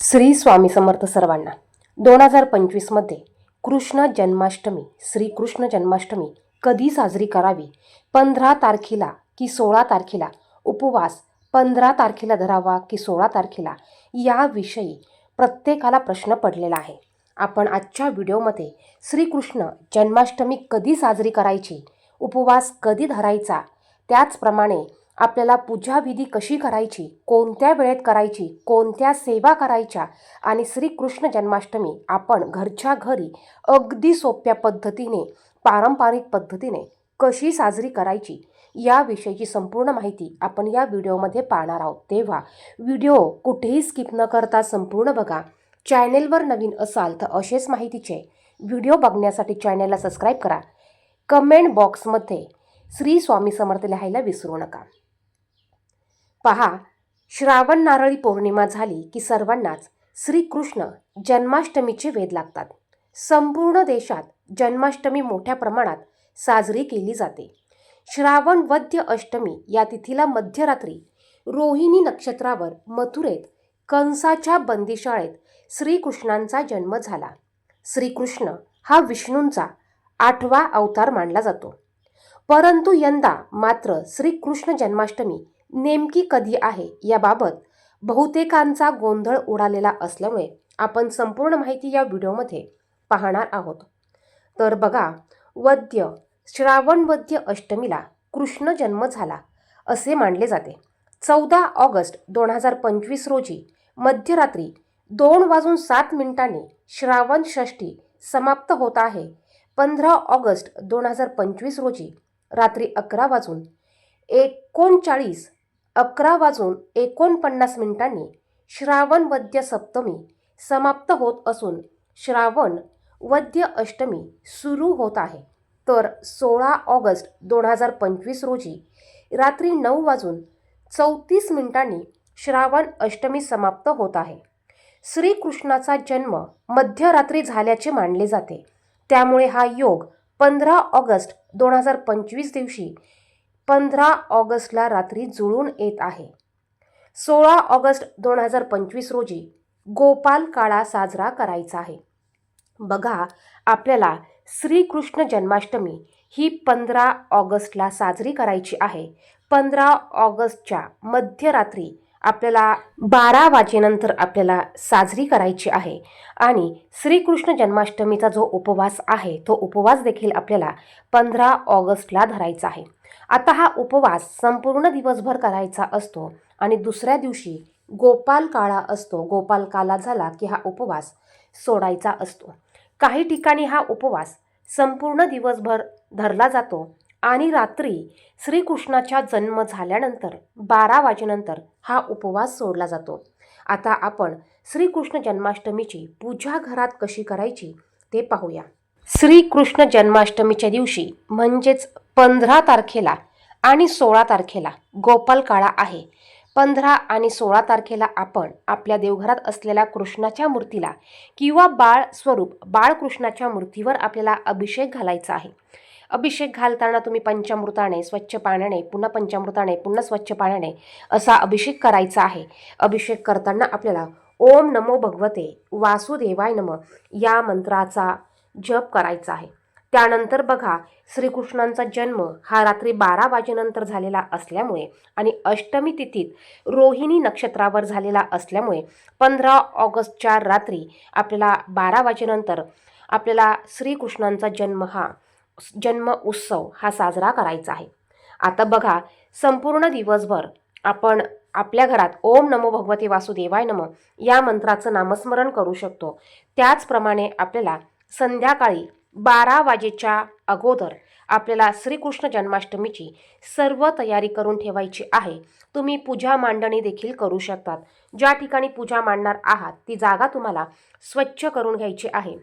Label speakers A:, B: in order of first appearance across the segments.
A: श्री स्वामी समर्थ सर्वांना दोन हजार पंचवीसमध्ये कृष्ण जन्माष्टमी श्रीकृष्ण जन्माष्टमी कधी साजरी करावी? पंधरा तारखेला की सोळा तारखेला? उपवास पंधरा तारखेला धरावा की सोळा तारखेला? याविषयी प्रत्येकाला प्रश्न पडलेला आहे. आपण आजच्या व्हिडिओमध्ये श्रीकृष्ण जन्माष्टमी कधी साजरी करायची? उपवास कधी धरायचा? त्याचप्रमाणे आपल्याला पूजाविधी कशी करायची कोणत्या वेळेत करायची कोणत्या सेवा करायच्या आणि श्रीकृष्ण जन्माष्टमी आपण घरच्या घरी अगदी सोप्या पद्धतीने पारंपरिक पद्धतीने कशी साजरी करायची याविषयीची संपूर्ण माहिती आपण या व्हिडिओमध्ये पाहणार आहोत. तेव्हा व्हिडिओ कुठेही स्किप न करता संपूर्ण बघा. चॅनेलवर नवीन असाल तर असेच माहितीचे व्हिडिओ बघण्यासाठी चॅनेलला सबस्क्राईब करा. कमेंट बॉक्समध्ये श्री स्वामी समर्थ लिहायला विसरू नका. पहा श्रावण नारळी पौर्णिमा झाली की सर्वांनाच श्रीकृष्ण जन्माष्टमीचे वेध लागतात. संपूर्ण देशात जन्माष्टमी मोठ्या प्रमाणात साजरी केली जाते. श्रावण वद्य अष्टमी या तिथीला मध्यरात्री रोहिणी नक्षत्रावर मथुरेत कंसाच्या बंदिशाळेत श्रीकृष्णांचा जन्म झाला. श्रीकृष्ण हा विष्णूंचा आठवा अवतार मानला जातो. परंतु यंदा मात्र श्रीकृष्ण जन्माष्टमी नेमकी कधी आहे याबाबत बहुतेकांचा गोंधळ उडालेला असल्यामुळे आपण संपूर्ण माहिती या व्हिडिओमध्ये पाहणार आहोत. तर बघा वद्य श्रावण वद्य अष्टमीला कृष्ण जन्म झाला असे मानले जाते. चौदा ऑगस्ट दोन हजार पंचवीस रोजी मध्यरात्री दोन वाजून सात मिनिटांनी श्रावण षष्ठी समाप्त होत आहे. पंधरा ऑगस्ट दोन हजार पंचवीस रोजी रात्री अकरा वाजून एकोणचाळीस अकरा वाजून एकोणपन्नास मिनिटांनी श्रावण वद्य सप्तमी समाप्त होत असून श्रावण वद्य अष्टमी सुरू होत आहे. तर सोळा ऑगस्ट दोन हजार पंचवीस रोजी रात्री नऊ वाजून चौतीस मिनिटांनी श्रावण अष्टमी समाप्त होत आहे. श्रीकृष्णाचा जन्म मध्यरात्री झाल्याचे मानले जाते. त्यामुळे हा योग पंधरा ऑगस्ट दोन हजार पंचवीस दिवशी पंधरा ऑगस्टला रात्री जुळून येत आहे. सोळा ऑगस्ट दोन हजार पंचवीस रोजी गोपाल काळा साजरा करायचा आहे. बघा आपल्याला श्रीकृष्ण जन्माष्टमी ही पंधरा ऑगस्टला साजरी करायची आहे. पंधरा ऑगस्टच्या मध्यरात्री आपल्याला बारा वाजेनंतर आपल्याला साजरी करायची आहे. आणि श्रीकृष्ण जन्माष्टमीचा जो उपवास आहे तो उपवास देखील आपल्याला पंधरा ऑगस्टला धरायचा आहे. आता हा उपवास संपूर्ण दिवसभर करायचा असतो आणि दुसऱ्या दिवशी गोपाल काळा असतो. गोपाल काला झाला की हा उपवास सोडायचा असतो. काही ठिकाणी हा उपवास संपूर्ण दिवसभर धरला जातो. आणि रात्री श्रीकृष्णाचा जन्म झाल्यानंतर बारा वाजेनंतर हा उपवास सोडला जातो. आता आपण श्रीकृष्ण जन्माष्टमीची पूजा घरात कशी करायची ते पाहूया. श्रीकृष्ण जन्माष्टमीच्या दिवशी म्हणजेच पंधरा तारखेला आणि सोळा तारखेला गोपाल काळा आहे. पंधरा आणि सोळा तारखेला आपण आपल्या देवघरात असलेल्या कृष्णाच्या मूर्तीला किंवा बाळ स्वरूप बाळकृष्णाच्या मूर्तीवर आपल्याला अभिषेक घालायचा आहे. अभिषेक घालताना तुम्ही पंचामृताने स्वच्छ पाण्याने पुन्हा पंचामृताने पुन्हा स्वच्छ पाण्याने असा अभिषेक करायचा आहे. अभिषेक करताना आपल्याला ओम नमो भगवते वासुदेवाय नम या मंत्राचा जप करायचा आहे. त्यानंतर बघा श्रीकृष्णांचा जन्म हा रात्री बारा वाजेनंतर झालेला असल्यामुळे आणि अष्टमी तिथीत रोहिणी नक्षत्रावर झालेला असल्यामुळे पंधरा ऑगस्टच्या रात्री आपल्याला बारा वाजेनंतर आपल्याला श्रीकृष्णांचा जन्म हा जन्म उत्सव हा साजरा करायचा आहे. आता बघा संपूर्ण दिवसभर आपण आपल्या घरात ओम नमो भगवते वासुदेवाय नम या मंत्राचं नामस्मरण करू शकतो. त्याचप्रमाणे आपल्याला संध्याकाळी बारा वाजेच्या अगोदर आपल्याला श्रीकृष्ण जन्माष्टमीची सर्व तयारी करून ठेवायची आहे. तुम्ही पूजा मांडणी देखील करू शकतात. ज्या ठिकाणी पूजा मांडणार आहात ती जागा तुम्हाला स्वच्छ करून घ्यायची आहे.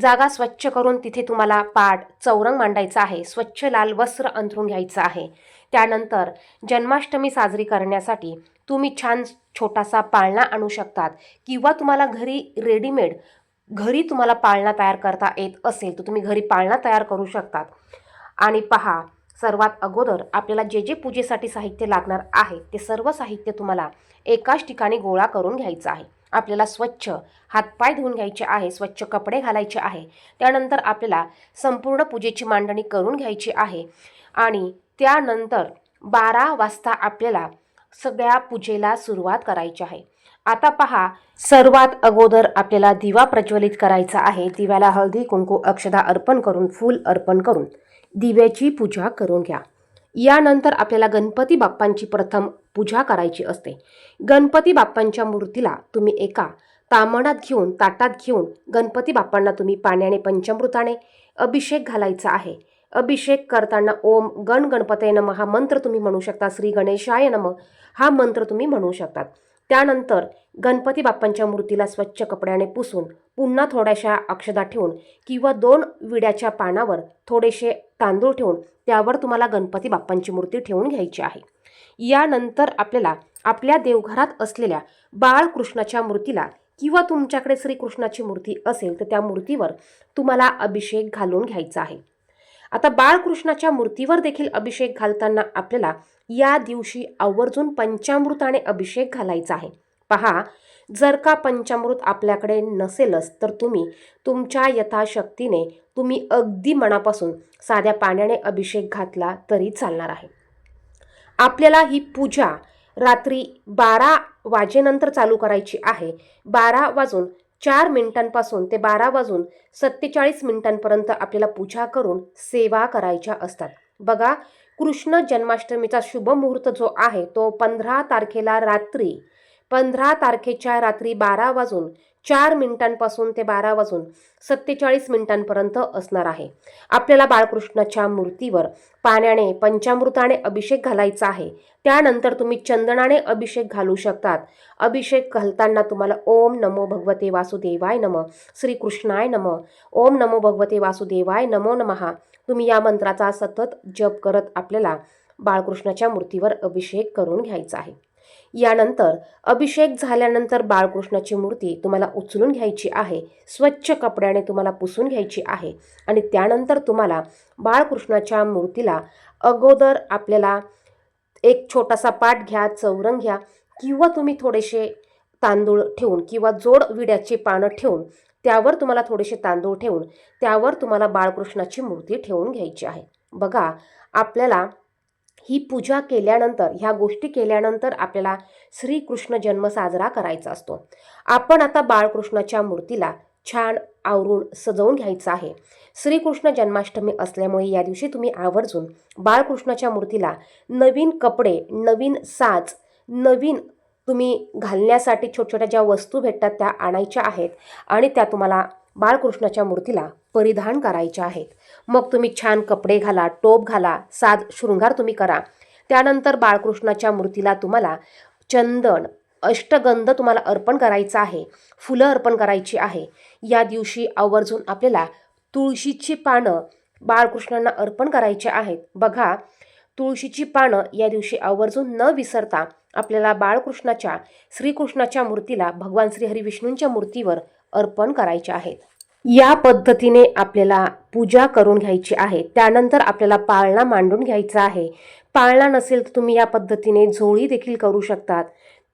A: जागा स्वच्छ करून तिथे तुम्हाला पाट चौरंग मांडायचा आहे. स्वच्छ लाल वस्त्र अंथरून घ्यायचं आहे. त्यानंतर जन्माष्टमी साजरी करण्यासाठी तुम्ही छान छोटासा पाळणा आणू शकतात किंवा तुम्हाला घरी रेडीमेड घरी तुम्हाला पाळणा तयार करता येत असेल तर तुम्ही घरी पाळणा तयार करू शकतात. आणि पहा सर्वात अगोदर आपल्याला जे जे पूजेसाठी साहित्य लागणार आहे ते सर्व साहित्य तुम्हाला एकाच ठिकाणी गोळा करून घ्यायचं आहे. आपल्याला स्वच्छ हातपाय धुवून घ्यायचे आहे स्वच्छ कपडे घालायचे आहे. त्यानंतर आपल्याला संपूर्ण पूजेची मांडणी करून घ्यायची आहे. आणि त्यानंतर बारा वाजता आपल्याला सगळ्या पूजेला सुरुवात करायची आहे. आता पहा सर्वात अगोदर आपल्याला दिवा प्रज्वलित करायचा आहे. दिव्याला हळदी कुंकू अक्षदा अर्पण करून फूल अर्पण करून. दिव्याची पूजा करून घ्या. यानंतर आपल्याला गणपती बाप्पांची प्रथम पूजा करायची असते. गणपती बाप्पांच्या मूर्तीला तुम्ही एका तामणात घेऊन ताटात घेऊन गणपती बाप्पांना तुम्ही पाण्याने पंचामृताने अभिषेक घालायचा आहे. अभिषेक करताना ओम गण गणपतय नम हा मंत्र तुम्ही म्हणू शकता श्री गणेशाय नम हा मंत्र तुम्ही म्हणू शकतात. त्यानंतर गणपती बाप्पांच्या मूर्तीला स्वच्छ कपड्याने पुसून पुन्हा थोड्याशा अक्षदा ठेवून किंवा दोन विड्याच्या पानावर थोडेसे तांदूळ ठेवून त्यावर तुम्हाला गणपती बाप्पांची मूर्ती ठेवून घ्यायची आहे. यानंतर आपल्याला आपल्या देवघरात असलेल्या बाळकृष्णाच्या मूर्तीला किंवा तुमच्याकडे श्रीकृष्णाची मूर्ती असेल तर त्या मूर्तीवर तुम्हाला अभिषेक घालून घ्यायचा आहे. आता बाळकृष्णाच्या मूर्तीवर देखील अभिषेक घालताना आपल्याला या दिवशी आवर्जून पंचामृताने अभिषेक घालायचा आहे. पहा जर का पंचामृत आपल्याकडे नसेलच तर तुम्ही तुमच्या यथाशक्तीने तुम्ही अगदी मनापासून साध्या पाण्याने अभिषेक घातला तरी चालणार आहे. आपल्याला ही पूजा रात्री बारा वाजेनंतर चालू करायची आहे. बारा वाजून चार मिनिटांपासून ते बारा वाजून सत्तेचाळीस मिनिटांपर्यंत आपल्याला पूजा करून सेवा करायच्या असतात. बघा कृष्ण जन्माष्टमीचा शुभ मुहूर्त जो आहे तो पंधरा तारखेला रात्री पंधरा तारखेच्या रात्री बारा वाजून चार मिनिटांपासून ते बारा वाजून सत्तेचाळीस मिनिटांपर्यंत असणार आहे. आपल्याला बाळकृष्णाच्या मूर्तीवर पाण्याने पंचामृताने अभिषेक घालायचा आहे. त्यानंतर तुम्ही चंदनाने अभिषेक घालू शकतात. अभिषेक घालताना तुम्हाला ओम नमो भगवते वासुदेवाय नम श्रीकृष्णाय नम ओम नमो भगवते वासुदेवाय नमो नमहा तुम्ही या मंत्राचा सतत जप करत आपल्याला बाळकृष्णाच्या मूर्तीवर अभिषेक करून घ्यायचा आहे. यानंतर अभिषेक झाल्यानंतर बाळकृष्णाची मूर्ती तुम्हाला उचलून घ्यायची आहे स्वच्छ कपड्याने तुम्हाला पुसून घ्यायची आहे आणि त्यानंतर तुम्हाला बाळकृष्णाच्या मूर्तीला अगोदर आपल्याला एक छोटासा पाट घ्या चौरंग घ्या किंवा तुम्ही थोडेसे तांदूळ ठेवून किंवा जोड विड्याची पानं ठेवून त्यावर तुम्हाला थोडेसे तांदूळ ठेवून त्यावर तुम्हाला बाळकृष्णाची मूर्ती ठेवून घ्यायची आहे. बघा आपल्याला ही पूजा केल्यानंतर ह्या गोष्टी केल्यानंतर आपल्याला श्रीकृष्ण जन्म साजरा करायचा असतो. आपण आता बाळकृष्णाच्या मूर्तीला छान आवरून सजवून घ्यायचं आहे. श्रीकृष्ण जन्माष्टमी असल्यामुळे या दिवशी तुम्ही आवर्जून बाळकृष्णाच्या मूर्तीला नवीन कपडे नवीन साज नवीन तुम्ही घालण्यासाठी छोट्या छोट्या ज्या वस्तू भेटतात त्या आणायच्या आहेत आणि त्या तुम्हाला बाळकृष्णाच्या मूर्तीला परिधान करायच्या आहेत. मग तुम्ही छान कपडे घाला टोप घाला साज शृंगार तुम्ही करा. त्यानंतर बाळकृष्णाच्या मूर्तीला तुम्हाला चंदन अष्टगंध तुम्हाला अर्पण करायचं आहे फुलं अर्पण करायची आहे. या दिवशी आवर्जून आपल्याला तुळशीची पानं बाळकृष्णांना अर्पण करायचे आहेत. बघा तुळशीची पानं या दिवशी आवर्जून न विसरता आपल्याला बाळकृष्णाच्या श्रीकृष्णाच्या मूर्तीला भगवान श्री हरिविष्णूंच्या मूर्तीवर अर्पण करायचे आहेत. या पद्धतीने आपल्याला पूजा करून घ्यायची आहे. त्यानंतर आपल्याला पाळणा मांडून घ्यायचा आहे. पाळणा नसेल तर तुम्ही या पद्धतीने झोळी देखील करू शकतात.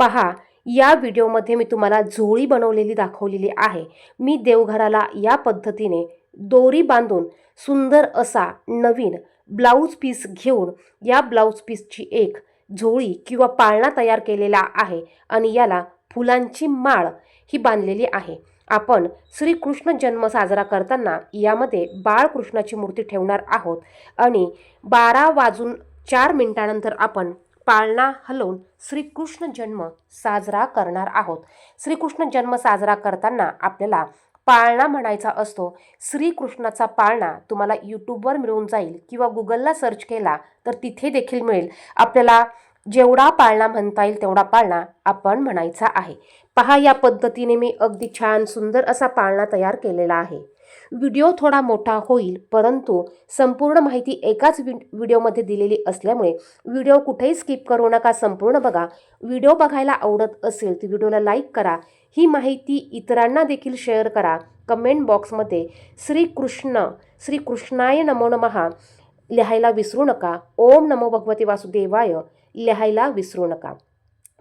A: पहा या व्हिडिओमध्ये मी तुम्हाला झोळी बनवलेली दाखवलेली आहे. मी देवघराला या पद्धतीने दोरी बांधून सुंदर असा नवीन ब्लाऊज पीस घेऊन या ब्लाऊज पीसची एक झोळी किंवा पाळणा तयार केलेला आहे आणि याला फुलांची माळ ही बांधलेली आहे. आपण श्रीकृष्ण जन्म साजरा करताना यामध्ये बाळकृष्णाची मूर्ती ठेवणार आहोत. आणि बारा वाजून चार मिनिटानंतर आपण पाळणा हलवून श्रीकृष्ण जन्म साजरा करणार आहोत. श्रीकृष्ण जन्म साजरा करताना आपल्याला पाळणा म्हणायचा असतो. श्रीकृष्णाचा पाळणा तुम्हाला यूट्यूबवर मिळून जाईल किंवा गुगलला सर्च केला तर तिथे देखील मिळेल. आपल्याला जेवढा पाळणा म्हणता येईल तेवढा पाळणा आपण म्हणायचा आहे. पहा या पद्धतीने मी अगदी छान सुंदर असा पाळणा तयार केलेला आहे. व्हिडिओ थोडा मोठा होईल परंतु संपूर्ण माहिती एकाच वि व्हिडिओमध्ये दिलेली असल्यामुळे व्हिडिओ कुठेही स्किप करू नका संपूर्ण बघा. व्हिडिओ बघायला आवडत असेल तर व्हिडिओला लाईक करा. ही माहिती इतरांना देखील शेअर करा. कमेंट बॉक्समध्ये श्रीकृष्ण श्रीकृष्णाय नमो नमहा लिहायला विसरू नका. ओम नमो भगवते वासुदेवाय लिहायला विसरू नका.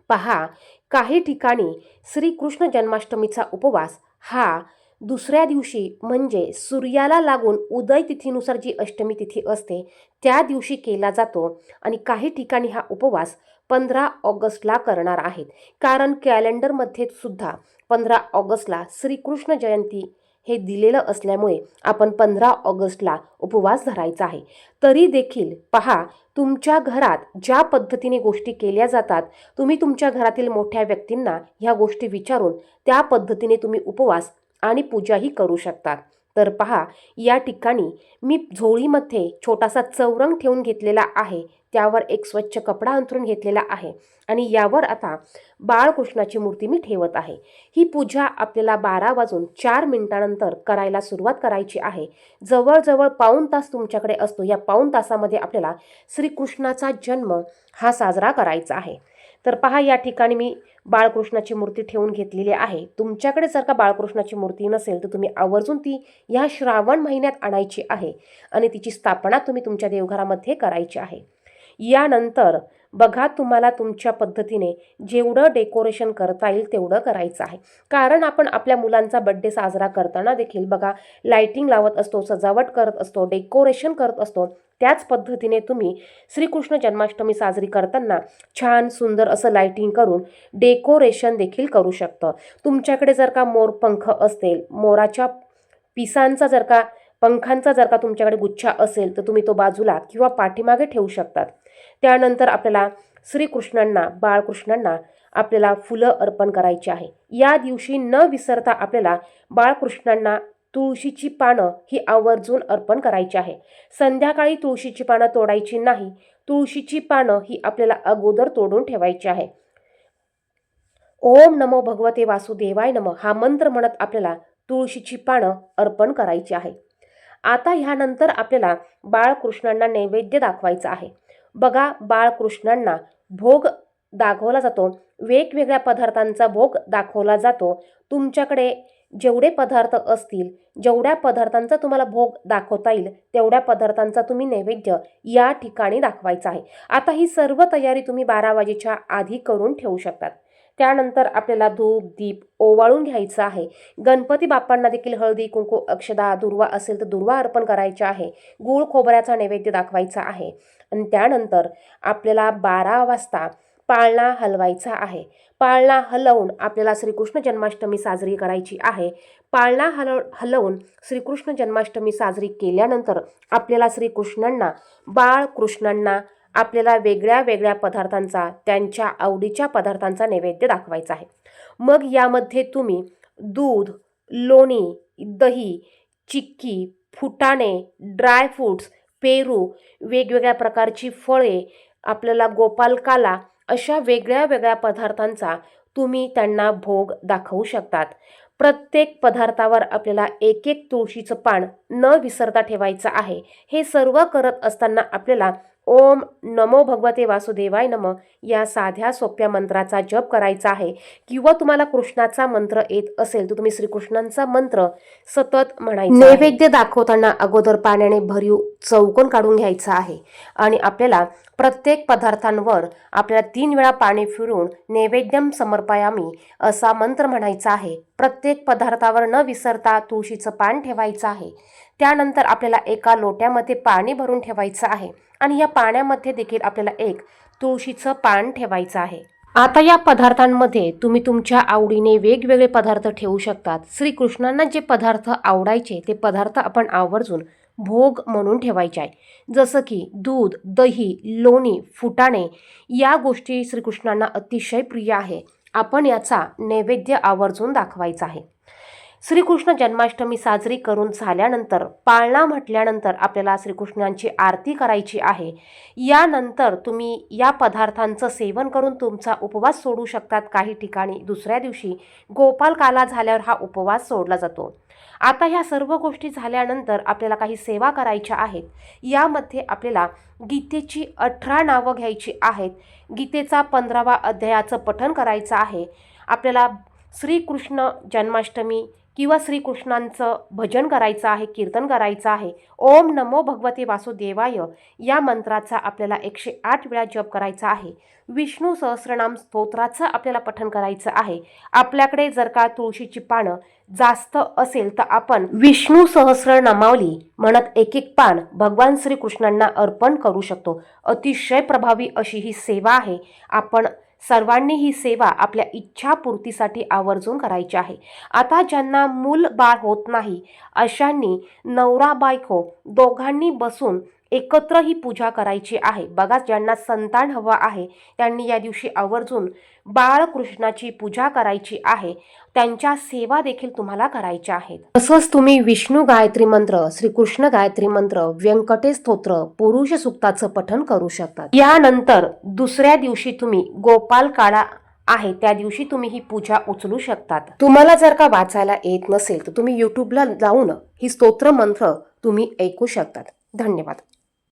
A: पहा काही ठिकाणी श्रीकृष्ण जन्माष्टमीचा उपवास हा दुसऱ्या दिवशी म्हणजे सूर्याला लागून उदय तिथीनुसार जी अष्टमी तिथी असते त्या दिवशी केला जातो आणि काही ठिकाणी हा उपवास पंधरा ऑगस्टला करणार आहेत. कारण कॅलेंडरमध्ये सुद्धा पंधरा ऑगस्टला श्रीकृष्ण जयंती हे दिलेलं असल्यामुळे आपण पंधरा ऑगस्टला उपवास धरायचा आहे. तरी देखील पहा तुमच्या घरात ज्या पद्धतीने गोष्टी केल्या जातात तुम्ही तुमच्या घरातील मोठ्या व्यक्तींना ह्या गोष्टी विचारून त्या पद्धतीने तुम्ही उपवास आणि पूजाही करू शकतात. तर पहा या ठिकाणी मी झोळीमध्ये छोटासा चौरंग ठेवून घेतलेला आहे. त्यावर एक स्वच्छ कपडा अंथरून घेतलेला आहे आणि यावर आता बाळकृष्णाची मूर्ती मी ठेवत आहे. ही पूजा आपल्याला बारा वाजून चार मिनिटानंतर करायला सुरुवात करायची आहे. जवळजवळ पाऊण तास तुमच्याकडे असतो. या पाऊण तासामध्ये आपल्याला श्रीकृष्णाचा जन्म हा साजरा करायचा आहे. तर पहा या ठिकाणी मी बाळकृष्णाची मूर्ती ठेवून घेतलेली आहे. तुमच्याकडे जर का बाळकृष्णाची मूर्ती नसेल तर तुम्ही आवर्जून ती ह्या श्रावण महिन्यात आणायची आहे आणि तिची स्थापना तुम्ही तुमच्या देवघरामध्ये करायची आहे. यानंतर बघा तुम्हाला तुमच्या पद्धतीने जेवढं डेकोरेशन करता येईल तेवढं करायचं आहे. कारण आपण आपल्या मुलांचा बड्डे साजरा करताना देखील बघा लायटिंग लावत असतो सजावट करत असतो डेकोरेशन करत असतो त्याच पद्धतीने तुम्ही श्रीकृष्ण जन्माष्टमी साजरी करताना छान सुंदर असं लाईटिंग करून डेकोरेशन देखील करू शकतं. तुमच्याकडे जर का मोरपंख असतील मोराच्या पिसांचा जर का पंखांचा जर का तुमच्याकडे गुच्छा असेल तर तुम्ही तो बाजूला किंवा पाठीमागे ठेवू शकतात. त्यानंतर आपल्याला श्रीकृष्णांना बाळकृष्णांना आपल्याला फुलं अर्पण करायची आहे. या दिवशी न विसरता आपल्याला बाळकृष्णांना तुळशीची पानं ही आवर्जून अर्पण करायची आहे. संध्याकाळी तुळशीची पानं तोडायची नाही तुळशीची पानं ही आपल्याला अगोदर तोडून ठेवायची आहे. ओम नमो भगवते वासुदेवाय नम हा मंत्र म्हणत आपल्याला तुळशीची पानं अर्पण करायची आहे. आता ह्यानंतर आपल्याला बाळकृष्णांना नैवेद्य दाखवायचा आहे. बघा बाळकृष्णांना भोग दाखवला जातो. वेगवेगळ्या पदार्थांचा भोग दाखवला जातो. तुमच्याकडे जेवढे पदार्थ असतील जेवढ्या पदार्थांचा तुम्हाला भोग दाखवता येईल तेवढ्या पदार्थांचा तुम्ही नैवेद्य या ठिकाणी दाखवायचा आहे. आता ही सर्व तयारी तुम्ही बारा वाजेच्या आधी करून ठेवू शकतात. त्यानंतर आपल्याला धूप दीप ओवाळून घ्यायचं आहे. गणपती बाप्पांना देखील हळदी कुंकू अक्षदा दुर्वा असेल तर दुर्वा अर्पण करायचा आहे. गूळ खोबऱ्याचा नैवेद्य दाखवायचा आहे. आणि त्यानंतर आपल्याला बारा वाजता पाळणा हलवायचा आहे. पाळणा हलवून आपल्याला श्रीकृष्ण जन्माष्टमी साजरी करायची आहे. पाळणा हलव हलवून श्रीकृष्ण जन्माष्टमी साजरी केल्यानंतर आपल्याला श्रीकृष्णांना बाळकृष्णांना आपल्याला वेगळ्या वेगळ्या पदार्थांचा त्यांच्या आवडीच्या पदार्थांचा नैवेद्य दाखवायचा आहे. मग यामध्ये तुम्ही दूध लोणी दही चिक्की फुटाणे ड्रायफ्रूट्स पेरू वेगवेगळ्या प्रकारची फळे आपल्याला गोपालकाला अशा वेगळ्या वेगळ्या पदार्थांचा तुम्ही त्यांना भोग दाखवू शकतात. प्रत्येक पदार्थावर आपल्याला एक एक तुळशीचं पान न विसरता ठेवायचं आहे. हे सर्व करत असताना आपल्याला ओम नमो भगवते वासुदेवाय नम. या साध्या सोप्या मंत्राचा जप करायचा आहे. किंवा तुम्हाला कृष्णाचा मंत्र येत असेल तर तुम्ही श्रीकृष्णांचा मंत्र सतत म्हणायचा नैवेद्य दाखवताना अगोदर पाण्याने भरीव चौकोन काढून घ्यायचा आहे. आणि आपल्याला प्रत्येक पदार्थांवर आपल्याला तीन वेळा पाणी फिरून नैवेद्यम समर्पयामी असा मंत्र म्हणायचा आहे. प्रत्येक पदार्थावर न विसरता तुळशीचं पान ठेवायचं आहे. त्यानंतर आपल्याला एका लोट्यामध्ये पाणी भरून ठेवायचं आहे. आणि या पाण्यामध्ये देखील आपल्याला एक तुळशीचं पान ठेवायचं आहे. आता या पदार्थांमध्ये तुम्ही तुमच्या आवडीने वेगवेगळे पदार्थ ठेवू शकतात. श्रीकृष्णांना जे पदार्थ आवडायचे ते पदार्थ आपण आवर्जून भोग म्हणून ठेवायचे आहे. जसं की दूध दही लोणी फुटाणे या गोष्टी श्रीकृष्णांना अतिशय प्रिय आहे. आपण याचा नैवेद्य आवर्जून दाखवायचा आहे. श्रीकृष्ण जन्माष्टमी साजरी करून झाल्यानंतर पाळणा म्हटल्यानंतर आपल्याला श्रीकृष्णांची आरती करायची आहे. यानंतर तुम्ही या पदार्थांचं सेवन करून तुमचा उपवास सोडू शकतात. काही ठिकाणी दुसऱ्या दिवशी गोपाल काला झाल्यावर हा उपवास सोडला जातो. आता ह्या सर्व गोष्टी झाल्यानंतर आपल्याला काही सेवा करायच्या आहेत. यामध्ये आपल्याला गीतेची अठरा नावं घ्यायची आहेत. गीतेचा पंधरावा अध्यायाचं पठण करायचं आहे. आपल्याला श्रीकृष्ण जन्माष्टमी किंवा श्रीकृष्णांचं भजन करायचं आहे कीर्तन करायचं आहे ओम नमो भगवते वासुदेवाय या मंत्राचा आपल्याला एकशे आठ वेळा जप करायचा आहे. विष्णू सहस्रनाम स्तोत्राचं आपल्याला पठन करायचं आहे. आपल्याकडे जर का तुळशीची पानं जास्त असेल तर आपण विष्णू सहस्रनामावली म्हणत एक एक पान भगवान श्रीकृष्णांना अर्पण करू शकतो. अतिशय प्रभावी अशी ही सेवा आहे. आपण सर्वांनी ही सेवा आपल्या इच्छापूर्तीसाठी आवर्जून करायची आहे. आता ज्यांना मूल बाळ होत नाही अशांनी नवरा बायको दोघांनी बसून एकत्र ही पूजा करायची आहे. बघा ज्यांना संतान हवं आहे त्यांनी या दिवशी आवर्जून बाळकृष्णाची पूजा करायची आहे. त्यांच्या सेवा देखील तुम्हाला करायच्या आहेत. तसंच तुम्ही विष्णू गायत्री मंत्र श्रीकृष्ण गायत्री मंत्र व्यंकटेश स्तोत्र पुरुष सुक्ताचं पठन करू शकता. यानंतर दुसऱ्या दिवशी तुम्ही गोपाल काळा आहे त्या दिवशी तुम्ही ही पूजा उचलू शकतात. तुम्हाला जर का वाचायला येत नसेल तर तुम्ही युट्यूबला जाऊन ही स्तोत्र मंत्र तुम्ही ऐकू शकतात. धन्यवाद.